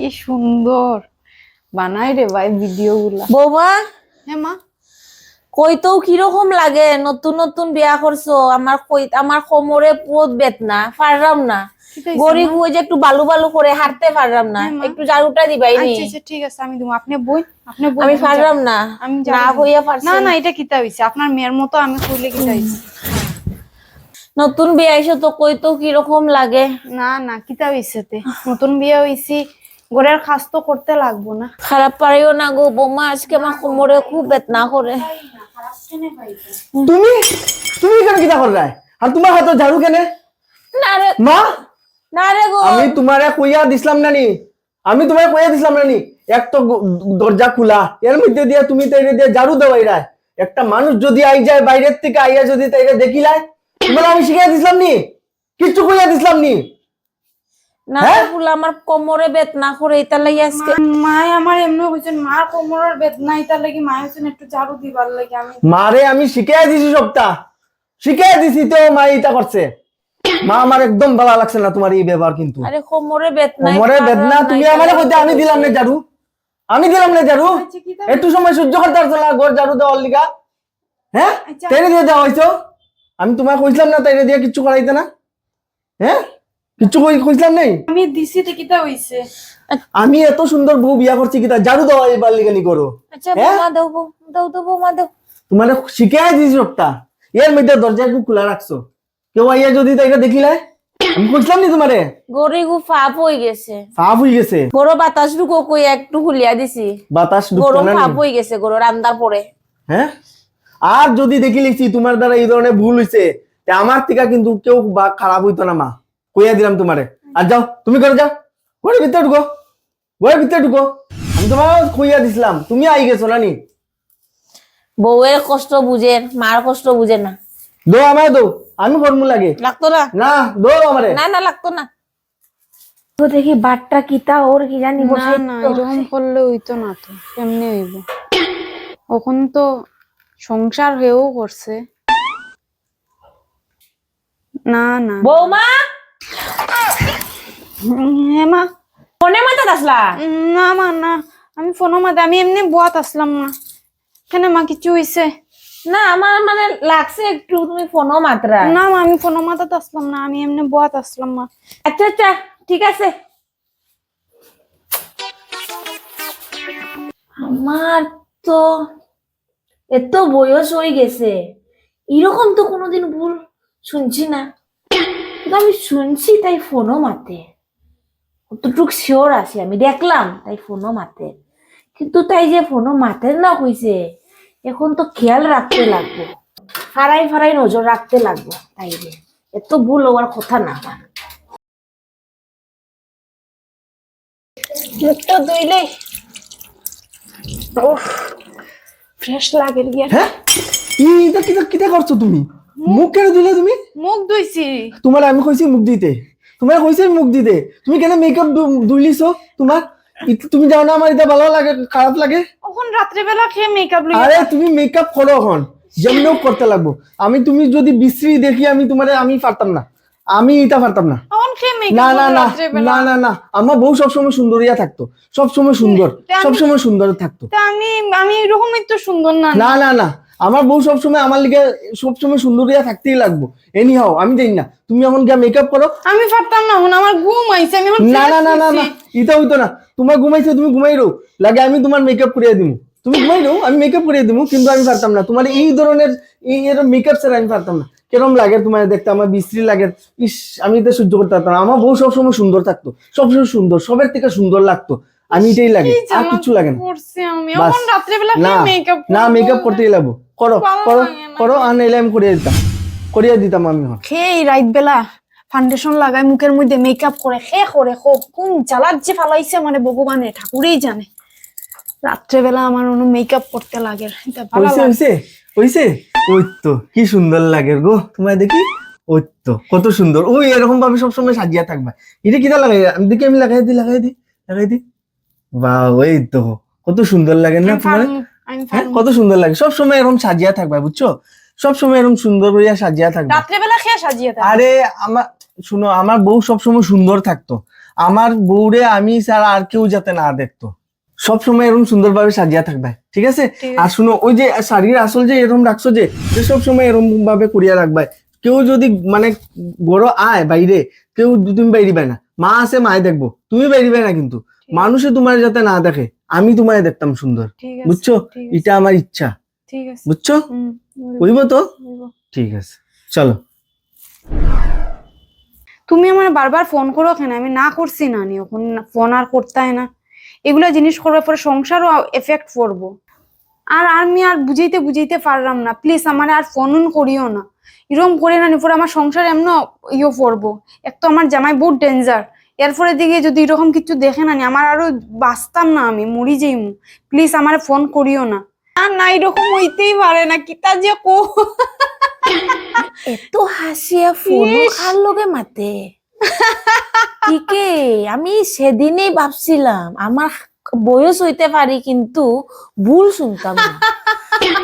কি সুন্দর। বানাই রে ভাই ভিডিও গুলা বৌমা? হ্যাঁ মা। কইতেও কীরকম লাগে? নতুন নতুন বিয়া করছ। আমার কই আমার কোমরে বেদনা। পারলাম না। কি হইছে, গরিব মা? হয়ে যে একটু বালু বালু করে হাঁটতে পারলাম না। হ্যাঁ, একটু ঝাড়ুটা দিবাই নি। আচ্ছা আচ্ছা ঠিক আছে আমি দেবো। আপনি বই? আপনি বই আমি পারলাম না। আমি না। হইয়া পারছি না না না এটা কিতা হইছে? আপনার মেয়ের মতো আমি কইলে কিতা হইছে। নতুন বিয়া আইসো তো কইতেও কীরকম লাগে? না না কিতা হইছে তে? নতুন বিয়া হইছি। ঘরের কাজ তো করতে লাগবো না। খারাপ পারিও না গো বৌমা আজকে আমার কোমরে খুব বেদনা করে। তুমি তুমি কেন কিতা কর রায় আর তোমার হাতে ঝাড়ু কেনে? না রে। মা? না রে গো। আমি তোমারে কইয়া দিছিলাম না নি আমি তোমারে কইয়া দিছিলাম না নি এক তো দরজা খোলা এর মধ্যে দিয়ে তুমি তাইরে দিয়ে ঝাড়ু দেওয়াই রায় একটা মানুষ যদি আই যায় বাইরের থেকে আইয়া যদি তাইরে দেখিলায় তোমার আমি শিখাই দিছিলাম নি। কিচ্ছু কইয়া দিছিলাম নি। না হ্যাঁ? রে ফুলা আমার কোমরে বেদনা করে এটা লাগি আজকে মায় আমার এমনি হইছেন মার কোমরের বেদনা এটা লাগি মায় হইছেন একটু ঝাড়ু দিবার লাগি আমি মারে আমি শিখাই দিছি সবটা। শিখাই দিছি তো মা এটা করছে। মা আমার একদম ভালো লাগছে না তোমার এই ব্যবহার কিন্তু। আরে কোমরে বেদনা কোমরে বেদনা তুমি আমারে কইতে আমি দিলাম না ঝাড়ু। আমি দিলাম না ঝাড়ু। আচ্ছা, একটু সময় সহ্য করতে পারছ না ঘর ঝাড়ু দেওয়ার লিগা। হ্যাঁ? আচ্ছা। তাইরে দিয়ে দেওয়া হয়েছো আমি তোমার কইছিলাম না তাইরে দিয়ে কিচ্ছু করাইতে না। হ্যাঁ? কই- নাই? আমি দিছি তো হইছে? আমি এত সুন্দর বউ বিয়া করছি কিতা ঝাড়ু দেওয়া এবার লিগা নি করো। আচ্ছা হ্যাঁ? বৌমা দেও বৌ দাও বৌমা দেও। তোমার শিখাই দিছি সবটা। এর মধ্যে দরজা একটু খোলা রাখছো। কেউ আইয়া যদি তাইকে দেখিলে আমি কইছিলাম নি তোমারে? গরিগু ফাপ হয়ে গেছে। সাফ হয়ে গেছে। গরো বাতাস ঢুকো কই একটু খুলিয়া দিছি। বাতাস ঢুকতো গরম না নি? ফাপ হয়ে গেছে গরো রান্দার পরে। হ্যাঁ? আর যদি দেখি লিখছি তোমার দ্বারা এই ধরনের ভুল হয়েছে আমার থেকে কিন্তু কেউ বা খারাপ হইতো না মা। কইয়া দিলাম তোমারে। আর যাও তুমি করে যাও। ঘরের ভিতরে ঢুকো। ঘরের ভিতরে ঢুকো। আমি তোমার কইয়া দিছিলাম তুমি আই গেছো না নি বউয়ের কষ্ট বুঝেন মার কষ্ট বুঝে না। দো আমায় দো আমি করমু লাগে। লাগতো না? না দো আমারে। না না লাগতো না। তো দেখি বাটটা কিতা ওর কি জানি না বসাই না তো। এরকম করলে হইতো না তো কেমনে হইব? এখন তো সংসার হয়েও করছে। না না। বৌমা! হ্যাঁ মা ফোনে মাথা আসলা? না মা না। আমি ফোনো মাতে আমি এমনি বুয়াত আসলাম না কেন মা কিছু হইছে? না আমার মানে লাগছে একটু তুমি ফোনও মাত্রা। না মা আমি ফোনো মাতাতে আসলাম না আমি এমনি বুয়াত আসলাম মা। আচ্ছা আচ্ছা ঠিক আছে। আমার তো এত বয়স হয়ে গেছে। এরকম তো কোনোদিন ভুল শুনছি না। কিন্তু আমি শুনছি তাই ফোনও মাতে কতটুক শিওর আছি আমি। দেখলাম তাই ফোনও মাতে কিন্তু তাই যে ফোনও মাতে না কইছে এখন তো খেয়াল রাখতে লাগবো। ফারাই ফারাই নজর রাখতে লাগবো তাই যে। এত ভুল হওয়ার কথা না। আমার মুখটা ধুইলে ফ্রেশ লাগে গিয়া। হ্যাঁ? ইটা কিটা কিটা করছ তুমি? মুখ কেন দিলে তুমি? মুখ ধুইছি। তোমার আমি কইছি মুখ দিতে তোমার কইছি মুখ দিতে তুমি কেন মেকআপ ধুইলিছো তোমার তুমি যাও না আমার এটা ভালো লাগে খারাপ লাগে। এখন রাত্রেবেলা খেয়ে মেকআপ লই আরে তুমি মেকআপ করো এখন যেমনও করতে লাগবো। আমি তুমি যদি বিশ্রী দেখি আমি তোমারে আমি পারতাম না। আমি এটা পারতাম না। না মেকআপ না না না না না আমার বউ সবসময় সুন্দরিয়া থাকতো। সবসময় সুন্দর। সবসময় সুন্দর থাকতো। আমি আমি এরকমই তো সুন্দর না। না না না। আমার বউ সবসময় আমার লিগে সবসময় সুন্দরিয়া থাকতেই লাগবো। এনি হাও আমি জানি না তুমি এখন গিয়া মেকআপ করো। আমি পারতাম না এখন আমার ঘুম আইছে আমি এখন না না না না না এটা হইতো না। তোমার ঘুমাইছো তুমি ঘুমাই রো লাগে আমি তোমার মেকআপ করিয়ে দিমু। তুমি ঘুমাই রো আমি মেকআপ করিয়ে দিমু কিন্তু আমি পারতাম না। তোমার এই ধরনের এই এরকম মেকআপ ছাড়া আমি পারতাম না। কেরম লাগে তোমার দেখতে আমার বিশ্রী লাগে। ইস আমি তো সহ্য করতে পারতাম আমার বউ সবসময় সুন্দর থাকতো। সবসময় সুন্দর সবের থেকে সুন্দর লাগতো। আমি এটাই লাগে আর কিছু লাগে না। বাস। মেকআপ না মেকআপ করতেই লাগবো। করো করো করো আর নাইলে আমি করিয়ে দিতাম। করিয়ে দিতাম আমি খেয়ে রাত বেলা ফাউন্ডেশন লাগাই মুখের মধ্যে মেকআপ করে খে করে খো কোন জ্বালার যে ফালাইছে মানে ভগবানে ঠাকুরেই জানে। রাত্রেবেলা আমার কোনো মেকআপ করতে লাগে হইছে ওই তো কি সুন্দর লাগে গো। তোমায় দেখি? ওই তো কত সুন্দর। ওই এরকম ভাবে সবসময় সাজিয়া থাকবা। এটা কিটা লাগাই? আমি দেখি আমি লাগাই দিই লাগাই দিই লাগাই দিই। বা ওই তো। কত সুন্দর লাগে না তোমার? হ্যাঁ কত সুন্দর লাগে। সব সময় এরকম সাজিয়া থাকবা বুঝছ? সব সময় এরকম সুন্দর করিয়া সাজিয়া থাকবা। রাত্রেবেলা খেয়ে সাজিয়ে থাকে। আরে আমার শুনো আমার বউ সবসময় সুন্দর থাকতো। আমার বউরে আমি ছাড়া আর কেউ যাতে না দেখতো। সব সময় এরকম সুন্দরভাবে সাজিয়া থাকবে ঠিক আছে? আর শুনো ওই যে শাড়ির আসল যে এরকম রাখছো যে যে সব সময় এরকম ভাবে করিয়া রাখবে। কেউ যদি মানে বড় আয় বাইরে কেউ তুমি বাইরিবে না। মা আছে মায় দেখব। তুমি বাইরিবে না কিন্তু। মানুষে তোমার যাতে না দেখে আমি তোমায় দেখতাম সুন্দর। বুঝছ? এটা আমার ইচ্ছা। বুঝছ? কইব তো? ঠিক আছে। চলো। তুমি আমার বারবার ফোন করো কেন? আমি না করছি না নি এখন ফোন আর করতে না। এগুলো জিনিস করার পরে সংসারও এফেক্ট পড়ব আর আমি আর বুঝাইতে বুঝাইতে পারলাম না। প্লিজ আমার আর ফোন করিও না। এরকম করে না পরে আমার সংসার এমন ইয়ে পড়ব এক তো আমার জামাই বহুত ডেঞ্জার এরপরে দিকে যদি এরকম কিছু দেখে না আমার আরও বাঁচতাম না আমি মরি যাইমু প্লিজ আমার ফোন করিও না না এরকম হইতেই পারে না কিতা যে কো এত হাসিয়া ফোন। কার লগে মাতে ঠিকে আমি সেদিনই ভাবছিলাম আমার বয়স হইতে পারি কিন্তু ভুল শুনতাম না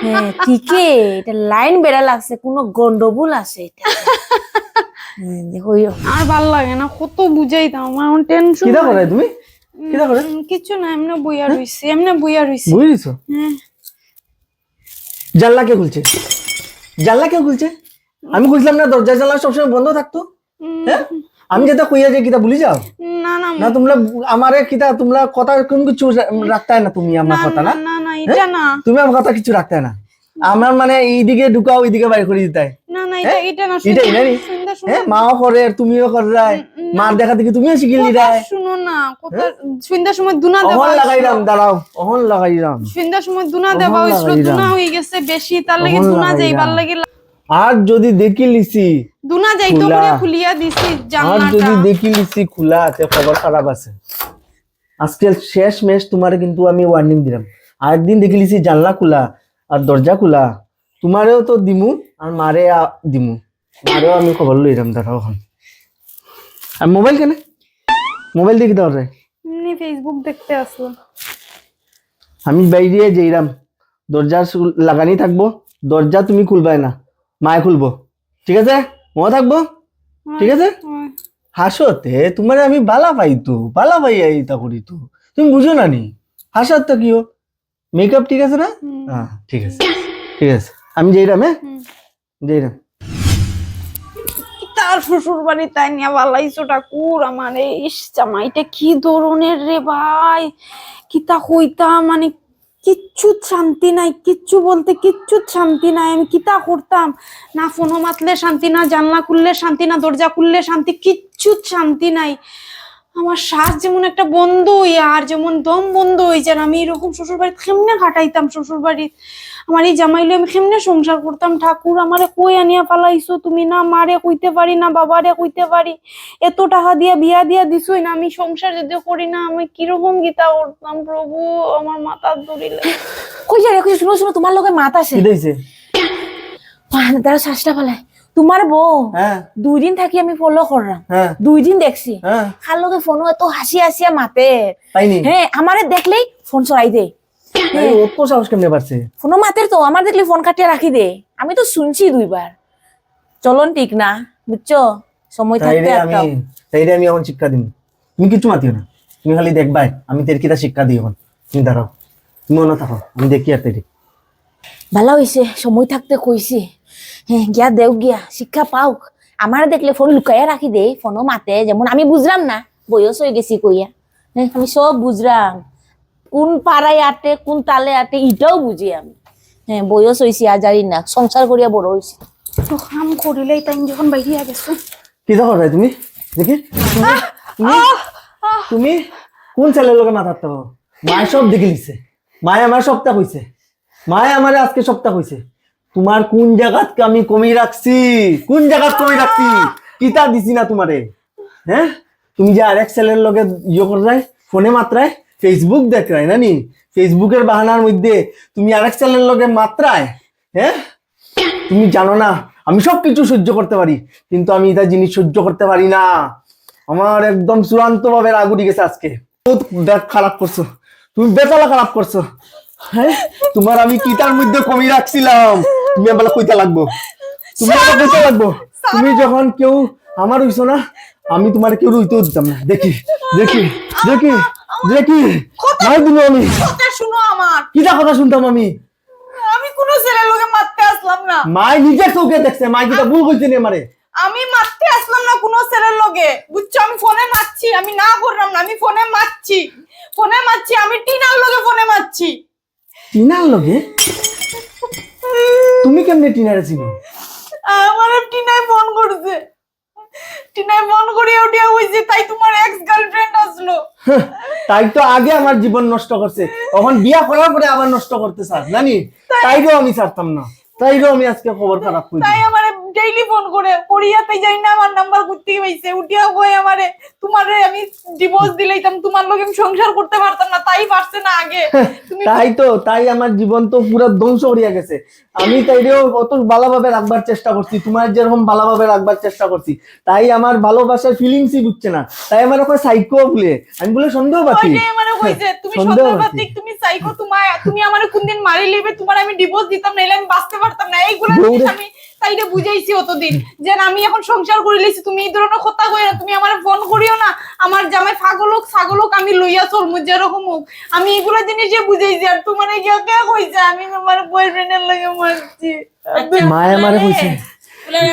হ্যাঁ ঠিকে এটা লাইন বেড়া লাগছে কোনো গন্ডগোল আছে এটা। আর ভালো লাগে না কত বুঝাইতাম আমার টেনশন কিটা করে তুমি? কিটা করে কিছু না এমনি বইয়া রইছি এমনি বইয়া রইছি। হ্যাঁ। জানলা কে খুলছে? জানলা কে খুলছে? আমি খুঁজলাম না দরজা জানলা সবসময় বন্ধ থাকতো। হ্যাঁ? আমি যেটা কইয়া যে কিতা ভুলি যাও। না না না তোমরা আমারে কিতা তোমরা কথা কোন কিছু রাখতে না তুমি আমার কথা না? না না না এটা না। তুমি আমার কথা কিছু রাখতে না। আমার মানে এইদিকে ঢুকাও ওইদিকে বাইর করে দিতে না না এটা এটা না। হ্যাঁ মাও করে আর তুমিও করে রায়। মার দেখা তুমিও শিখিলি কথা রায় শুনো না কথা সন্ধ্যার সময় দুনা দেবা অহন হইছিল। দাঁড়াও অহন লাগাইরাম সন্ধ্যার সময় দুনা দেবা হইছিল দুনা হয়ে গেছে বেশি তার লাগি দুনা যাইবার লাগি আর যদি দেখি লিছি দুনা যাইতো খোলা। করে খুলিয়া দিছি আর যদি দেখি লিছি খোলা আছে খবর খারাপ আছে। আজকে শেষ ম্যাচ তোমার কিন্তু আমি ওয়ার্নিং দিলাম। আরেকদিন দেখি লিছি জানলা খোলা আর দরজা খোলা। তোমারেও তো দিমু আর মারে দিমু। মারেও আমি খবর লইলাম দাঁড়াও এখন। আর মোবাইল কেন? মোবাইল দেখি দাও রে এমনি ফেসবুক দেখতে আসলো আমি বাইরে যাইরাম দরজা লাগানি থাকব। দরজা তুমি খুলবাই না। মায়ে খুলবো। ঠিক আছে? মনে থাকব? ঠিক আছে। হাসতে তোমার আমি বালা পাই তো বালা পাই এইটা করি তো তুমি বুঝো না নি? হাসার তো কি মেকআপ ঠিক আছে না? হ্যাঁ ঠিক আছে। ঠিক আছে। আমি যাইরাম হ্যাঁ? হুম। যাইরাম তার শ্বশুর বাড়ি তাই নিয়ে বালাইছো ঠাকুর আমার ইস জামাইটা কি ধরনের রে ভাই? কিতা হইতা মানে কিচ্ছু শান্তি নাই কিচ্ছু বলতে কিচ্ছু শান্তি নাই আমি কিতা করতাম? না ফোনও মাতলে শান্তি না জানলা খুললে শান্তি না দরজা খুললে শান্তি কিচ্ছু শান্তি নাই। আমার শ্বাস যেমন একটা বন্ধ হইয়া আর যেমন দম বন্ধ হয়ে যান আমি এরকম শ্বশুর বাড়ি কেমনে কাটাইতাম শ্বশুর বাড়ি আমার এই জামাইলে আমি কেমনে সংসার করতাম? ঠাকুর আমারে কই আনিয়া পালাইছো? তুমি না মারে কইতে পারি না বাবারে কইতে পারি। এত টাকা দিয়া বিয়া দিয়া দিছই না আমি সংসার যদি করি না আমি কীরকম গীতা করতাম প্রভু? আমার মাথার দড়িলে কই কই শুনো শুনো তোমার লগে মাত আছে। তারা শ্বাসটা পালায় তোমার বউ হ্যাঁ। দুই দিন থাকি আমি ফলো করলাম। হ্যাঁ। দুই দিন দেখছি। কার লগে ফোনও এত হাসি হাসিয়া মাতে। হ্যাঁ আমারে দেখলেই ফোন চড়াই দে। ফোনও মাতের তো আমার দেখলে ফোন কাটিয়ে রাখি দে। আমি তো শুনছি দুইবার। চলন ঠিক না বুঝছ? সময় থাকতে তাইরে আমি এখন শিক্ষা দিম। তুমি কিছু মাতিও না। তুমি খালি দেখবাই আমি তের কিটা শিক্ষা এখন। তুমি দাঁড়াও। তুমি মনে থাকো আমি দেখি আর তেরি ভালো হইছে সময় থাকতে কইছি। হ্যাঁ গিয়া দেও গিয়া শিক্ষা পাওক। আমার দেখলে ফোন লুকাইয়া রাখি দে ফোনও মাতে যেমন আমি বুঝলাম না বয়স হয়ে গেছি কইয়া। হ্যাঁ আমি সব বুঝলাম কোন পাড়ায় আটে কোন তালে আটে ইটাও বুঝি আমি। হ্যাঁ বয়স হয়েছি আর জানি না সংসার করিয়া বড় হয়েছি তো কাম করিলেই তাই যখন বাইরিয়া গেছে কি দেখো রে তুমি? দেখি তুমি- কোন ছেলের লোকে মাথার তো মায় সব দেখে লিছে মায় আমার সপ্তাহ কইছে মায় আমার আজকে সপ্তাহ কইছে তোমার কোন জায়গাত আমি কমি রাখছি? কোন জায়গাত কমি রাখছি? কিতা দিছি না তোমারে? হ্যাঁ? তুমি যে আরেক ছেলের লগে ইয়ে করাই ফোনে মাত্রায় ফেসবুক দেখায় না নি? ফেসবুকের বাহানার মধ্যে তুমি আরেক ছেলের লগে মাত্রায় হ্যাঁ? তুমি জানো না, আমি সব কিছু সহ্য করতে পারি, কিন্তু আমি এটা জিনিস সহ্য করতে পারি না। আমার একদম চূড়ান্ত ভাবে রাগ উঠে গেছে আজকে। ব্যাগ খারাপ করছ। তুমি বেতালা খারাপ করছ। হ্যাঁ? তোমার আমি কিটার মধ্যে কমি রাখছিলাম। তুমি আমার কইতে লাগবো। তুমি আমার কইতে লাগবো। তুমি যখন কেউ আমার হইছো না আমি তোমার কেউ রইতেও দিতাম না। দেখি দেখি দেখি দেখি। মার দিল আমি। কথা শুনো আমার। কিটা কথা শুনতাম আমি? আমি কোনো ছেলের লোকে মারতে আসলাম না। মাই নিজের চোখে দেখছে মাই কিটা ভুল করছে নি আমারে। আমি মারতে আসলাম না কোনো ছেলের লগে। বুঝছ আমি ফোনে মারছি আমি না করলাম না আমি ফোনে মারছি। ফোনে মারছি আমি টিনার লগে ফোনে মারছি। টিনার লগে? তুমি কেমনে টিনারে চিনো? আমার টিনায় ফোন করছে। টিনায় ফোন করিয়া উঠিয়া হইছে তাই তোমার এক্স গার্লফ্রেন্ড আসলো তাই তো আগে আমার জীবন নষ্ট করছে। তখন বিয়া করার পরে আবার নষ্ট করতে স্যার জানি তাইরও আমি ছাড়তাম না। তাইরও আমি আজকে খবর খারাপ করি তাই আমারে ডেইলি ফোন করে তাই যাই না আমার নাম্বার করতে পাইছে উঠিয়া কই আমারে তোমারে আমি ডিভোর্স দিলাইতাম তোমার লগে আমি সংসার করতে পারতাম না তাই পারছে না আগে। তাই তো তাই আমার জীবন তো পুরো ধ্বংস করিয়া গেছে। আমি তাইরেও কত ভালোভাবে রাখবার চেষ্টা করছি তোমার যেরকম ভালোভাবে রাখবার চেষ্টা করছি তাই আমার ভালোবাসার ফিলিংসই বুঝছে না। তাই আমার ওখানে সাইকো বলে আমি বলে সন্দেহ পাচ্ছি। কইছে তুমি সন্দেহ সন্দেহবাতিক তুমি সাইকো তোমায় তুমি আমারে কোনদিন মারি লিবে তোমার আমি ডিভোর্স দিতাম নাইলে আমি বাঁচতে পারতাম না এইগুলো আমি তাইরে বুঝাইছি অতদিন। যে আমি এখন সংসার করে লইছি তুমি এই ধরনের কথা কইও তুমি আমারে ফোন করিও না। আমার জামাই পাগল হোক ছাগল হোক আমি লইয়া চলমু যেরকম হোক। আমি এগুলো জিনিসে বুঝাইছি আর তোমার গিয়া কে কইছে? আমি তোমার বয়ফ্রেন্ডের লাগে মারছি। মায় আমারে কইছে।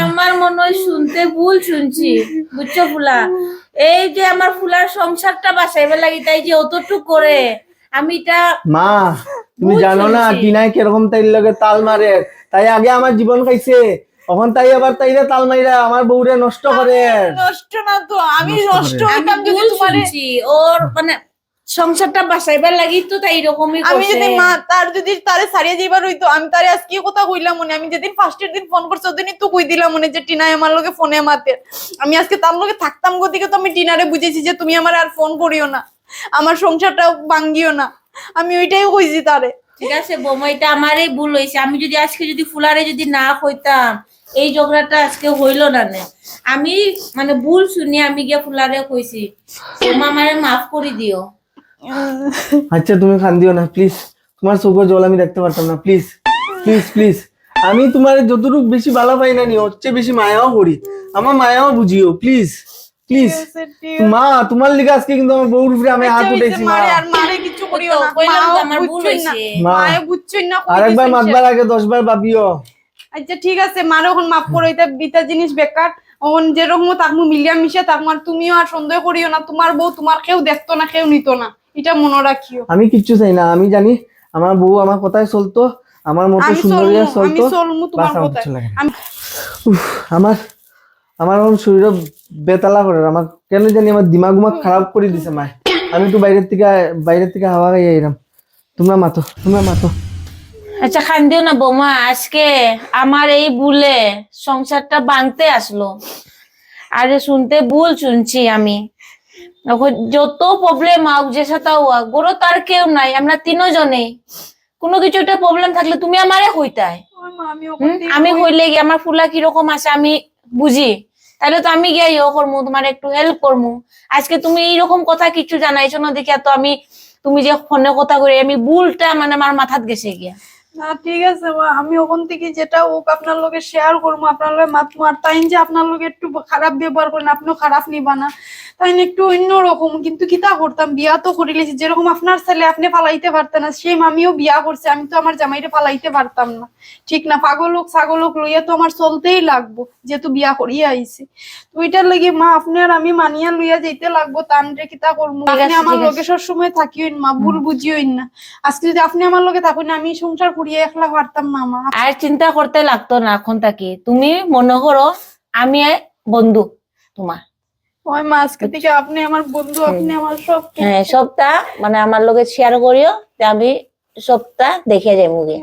আমার মনে হয় শুনতে ভুল শুনছি। বুঝছ ফুলা? এই যে আমার ফুলার সংসারটা বাসাইবার লাগি তাই যে অতটুক করে। আমি এটা মা তুমি জানো না। টিনাই কীরকম তাইর লগে তাল মারে। তাই আগে আমার জীবন খাইছে। তখন তাই আবার তাইরে তাল মাইরা আমার বউরে নষ্ট করে। নষ্ট না তো আমি নষ্ট হইতাম যদি তোমারে ওর মানে সংসারটা বাসাইবার লাগি তো তাই এরকমই আমি যদি মা তার যদি তারে সারিয়ে যাইবার হইতো আমি তারে আজকে কথা কইলাম মনে? আমি যেদিন ফার্স্টের দিন ফোন করছি ওদিনই তো কই দিলাম মনে যে টিনা আমার লগে ফোনে মাতে আমি আজকে তার লগে থাকতাম গতিকে তো আমি টিনারে বুঝেছি যে তুমি আমার আর ফোন করিও না। আমার সংসারটাও ভাঙ্গিও না। আমি ওইটাই কইছি তারে। ঠিক আছে বৌমা এটা আমারই ভুল হয়েছে। আমি যদি আজকে যদি ফুলারে যদি না কইতাম এই ঝগড়াটা আজকে হইল না নে। আমি মানে ভুল শুনি আমি গিয়ে ফুলারে কইছি। বৌমা আমারে মাফ করে দিও। আচ্ছা তুমি খান দিও না প্লিজ তোমার চোখের জল আমি দেখতে পারতাম না প্লিজ প্লিজ প্লিজ আমি তোমার যতটুকু বেশি ভালো পাই না নি হচ্ছে বেশি মায়াও করি। আমার মায়াও বুঝিও প্লিজ প্লিজ মা তোমার লিগে আজকে কিন্তু আমার বউর উপরে আমি হাত উঠেছি মা। আর মারে কিছু করিও না। কইলাম তো আমার ভুল মা। মায়ে বুঝছই না কই আরেকবার। মাতবার আগে দশ বার ভাবিও আচ্ছা ঠিক আছে মারও এখন মাফ করো এটা বিতা জিনিস বেকার। ওন যেরকম তাকমু মিলিয়া মিশে তাকমু আর তুমিও আর সন্দেহ করিও না। তোমার বউ তোমার কেউ দেখতো না কেউ নিত না। এটা মনে রাখিও। আমি কিচ্ছু চাই না আমি জানি আমার বউ আমার কথায় চলতো আমার মতো আমি সুন্দরী আমি চলতো। চলমু তোমার বাস আমার আমার এখন শরীর বেতালা করে আমার কেন জানি আমার দিমাগ উমাগ খারাপ করে দিছে মায়। আমি একটু বাইরের থেকে বাইরের থেকে হাওয়া খাই আইলাম তোমরা মাতো তোমরা মাতো। আচ্ছা খান দিও না বৌমা আজকে আমার এই ভুলে সংসারটা ভাঙতে আসলো। আরে শুনতে ভুল শুনছি আমি। যত প্রবলেম হোক যে সাথে হোক গরো তার কেউ নাই আমরা তিনজনেই কোনো কিছু একটা প্রবলেম থাকলে তুমি আমারে হইতাই আমি হইলে গিয়ে আমার ফুলা কীরকম আছে আমি বুঝি? তাহলে তো আমি গিয়ে ইয়ে করব তোমার একটু হেল্প করব আজকে তুমি এইরকম কথা কিছু জানাইছো না, দেখে তো আমি, তুমি যে ফোনে কথা করি আমি ভুলটা মানে আমার মাথাত গেছে গিয়া। না ঠিক আছে আমি ওখান থেকে যেটা হোক আপনার লগে শেয়ার করব। আপনার লগে মাতমু আর তাই যে আপনার একটু খারাপ ব্যবহার করেন আপনিও খারাপ নিবা না। তাই একটু অন্যরকম কিন্তু কিতা করতাম? বিয়া তো করিলেছি যেরকম আপনার ছেলে আপনি ফালাইতে পারতেন না সেম আমিও বিয়া করছি আমি তো আমার জামাইরে ফালাইতে পারতাম না। ঠিক না পাগল হোক ছাগল হোক লইয়া তো আমার চলতেই লাগবো যেহেতু বিয়া করিয়া আইছি। তো ওইটার লাগে মা আপনি আর আমি মানিয়া লইয়া যেতে লাগবো তান রে কিতা করব? আপনি আমার। লগে সবসময় থাকিওন মা ভুল বুঝিওন না। আজকে যদি আপনি আমার লোকে থাকুন আমি সংসার করিয়া একলা পারতাম না মা। আর চিন্তা করতে লাগতো না এখন তাকে। তুমি মনে করো আমি বন্ধু তোমার। ওই মা আজকে থেকে আপনি আমার বন্ধু আপনি আমার সব হ্যাঁ সবটা মানে আমার লগে শেয়ার করিও যে আমি সবটা দেখে যাই মুগে